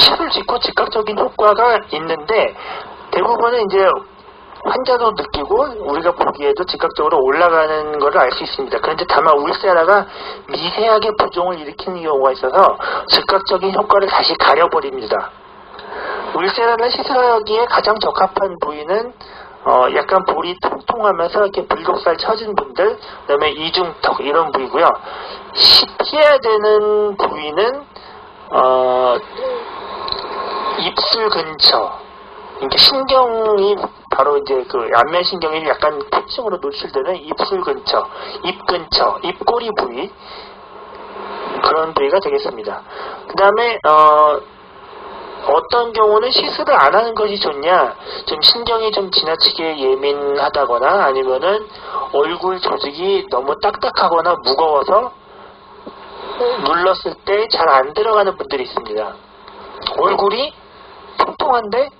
시술 짓고 즉각적인 효과가 있는데 대부분은 이제 환자도 느끼고 우리가 보기에도 즉각적으로 올라가는 것을 알 수 있습니다. 그런데 다만 울세라가 미세하게 부종을 일으키는 경우가 있어서 즉각적인 효과를 다시 가려버립니다. 울세라를 시술하기에 가장 적합한 부위는 어, 약간 볼이 통통하면서 이렇게 불독살 처진 분들, 그 다음에 이중턱 이런 부위고요. 시- 피해야 되는 부위는 어, 입술 근처, 이게 신경이 바로 이제 그 안면 신경이 약간 통증으로 노출되는 입술 근처, 입 근처, 입꼬리 부위 그런 부위가 되겠습니다. 그 다음에 어, 어떤 경우는 시술을 안 하는 것이 좋냐, 좀 신경이 좀 지나치게 예민하다거나 아니면은 얼굴 조직이 너무 딱딱하거나 무거워서 눌렀을 때 잘 안 들어가는 분들이 있습니다. 얼굴이 통통한데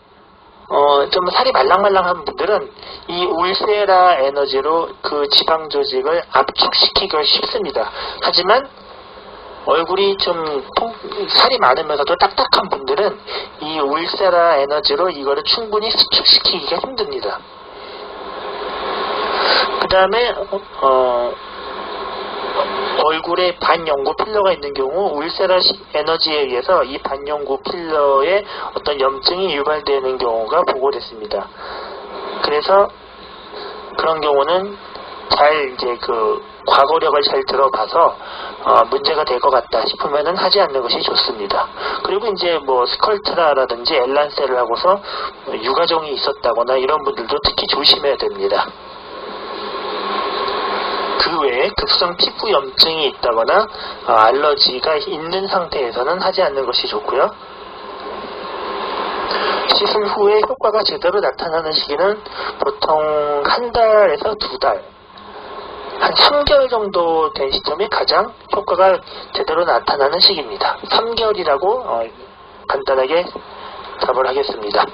어, 좀 살이 말랑말랑한 분들은 이 울세라 에너지로 그 지방 조직을 압축시키기가 쉽습니다. 하지만 얼굴이 좀 통- 살이 많으면서도 딱딱한 분들은 이 울세라 에너지로 이거를 충분히 수축시키기가 힘듭니다. 그 다음에 어, 얼굴에 반영구 필러가 있는 경우 울세라 시- 에너지에 의해서 이 반영구 필러에 어떤 염증이 유발되는 경우가 보고됐습니다. 그래서 그런 경우는 잘 이제 그 과거력을 잘 들어봐서 어, 문제가 될 것 같다 싶으면은 하지 않는 것이 좋습니다. 그리고 이제 뭐 스컬트라라든지 엘란셀을 하고서 유가종이 있었다거나 이런 분들도 특히 조심해야 됩니다. 급성 피부 염증이 있다거나 어, 알러지가 있는 상태에서는 하지 않는 것이 좋고요. 시술 후에 효과가 제대로 나타나는 시기는 보통 한 달에서 두 달, 한 3개월 정도 된 시점이 가장 효과가 제대로 나타나는 시기입니다. 3개월이라고 어, 간단하게 답을 하겠습니다.